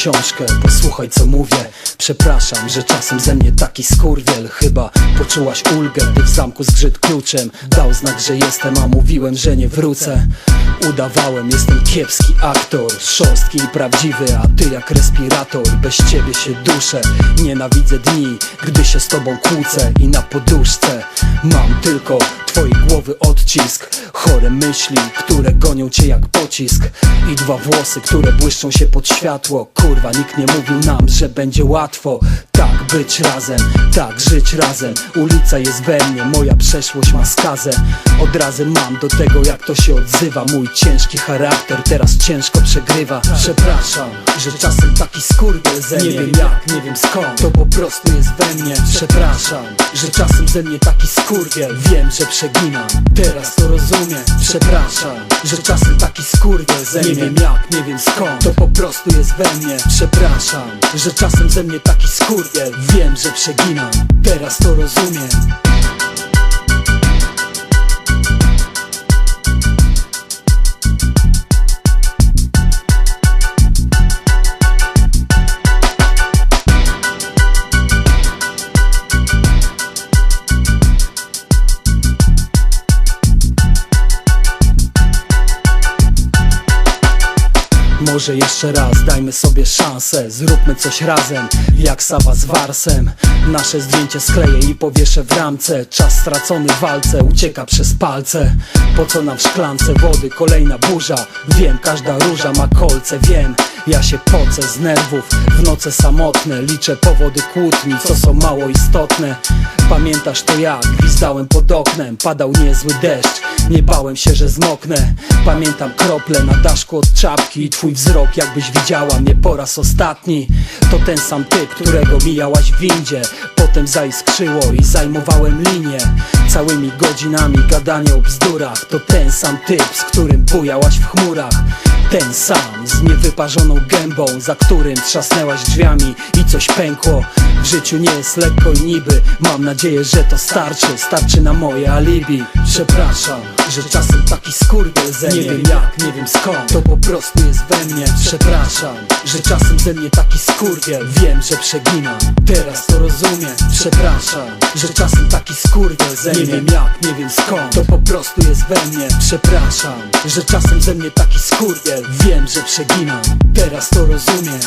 książkę. Posłuchaj co mówię Przepraszam, że czasem ze mnie taki skurwiel. Chyba poczułaś ulgę, gdy w zamku zgrzyt kluczem Dał znak, że jestem, a mówiłem, że nie wrócę. Udawałem, jestem kiepski aktor Szorstki i prawdziwy, a ty jak respirator. Bez ciebie się duszę Nienawidzę dni, gdy się z tobą kłócę I na poduszce mam tylko twojej głowy odcisk. Chore myśli, które gonią cię jak pocisk I dwa włosy, które błyszczą się pod światło. Kurwa, nikt nie mówił nam, że będzie łatwo łatwo Tak być razem, tak żyć razem. Ulica jest we mnie, moja przeszłość ma skazę. Od razu mam do tego jak to się odzywa. Mój ciężki charakter teraz ciężko przegrywa. Przepraszam, że czasem taki skurwiel ze mnie. Nie wiem jak, nie wiem skąd. To po prostu jest we mnie. Przepraszam, że czasem ze mnie taki skurwiel. Wiem, że przeginam, teraz to rozumiem. Przepraszam, że czasem taki skurwiel ze mnie. Nie wiem jak, nie wiem skąd. To po prostu jest we mnie. Przepraszam, że czasem ze mnie taki skurwiel Wiem, że przeginam, teraz to rozumiem. Może jeszcze raz dajmy sobie szansę. Zróbmy coś razem, jak Sawa z Warsem. Nasze zdjęcie skleję i powieszę w ramce. Czas stracony w walce ucieka przez palce. Po co nam w szklance wody kolejna burza? Wiem, każda róża ma kolce, wiem. Ja się pocę z nerwów, w noce samotne. Liczę powody kłótni, co są mało istotne. Pamiętasz to jak? Gwizdałem pod oknem Padał niezły deszcz, nie bałem się, że zmoknę. Pamiętam krople na daszku od czapki. I twój wzrok jakbyś widziała mnie po raz ostatni. To ten sam typ, którego mijałaś w windzie. Potem zaiskrzyło i zajmowałem linię Całymi godzinami gadanie o bzdurach. To ten sam typ, z którym bujałaś w chmurach ten sam, z niewyparzoną gębą Za którym trzasnęłaś drzwiami i coś pękło. W życiu nie jest lekko i niby Mam nadzieję, że to starczy. Starczy na moje alibi. Przepraszam, że czasem taki skurwiel ze mnie. Nie wiem jak, nie wiem skąd. To po prostu jest we mnie. Przepraszam, że czasem ze mnie taki skurwiel. Wiem, że przeginam. Teraz to rozumiem. Przepraszam, że czasem taki skurwiel ze mnie. Nie wiem jak, nie wiem skąd. To po prostu jest we mnie. Przepraszam, że czasem ze mnie taki skurwiel Wiem, że przeginam Teraz to rozumiem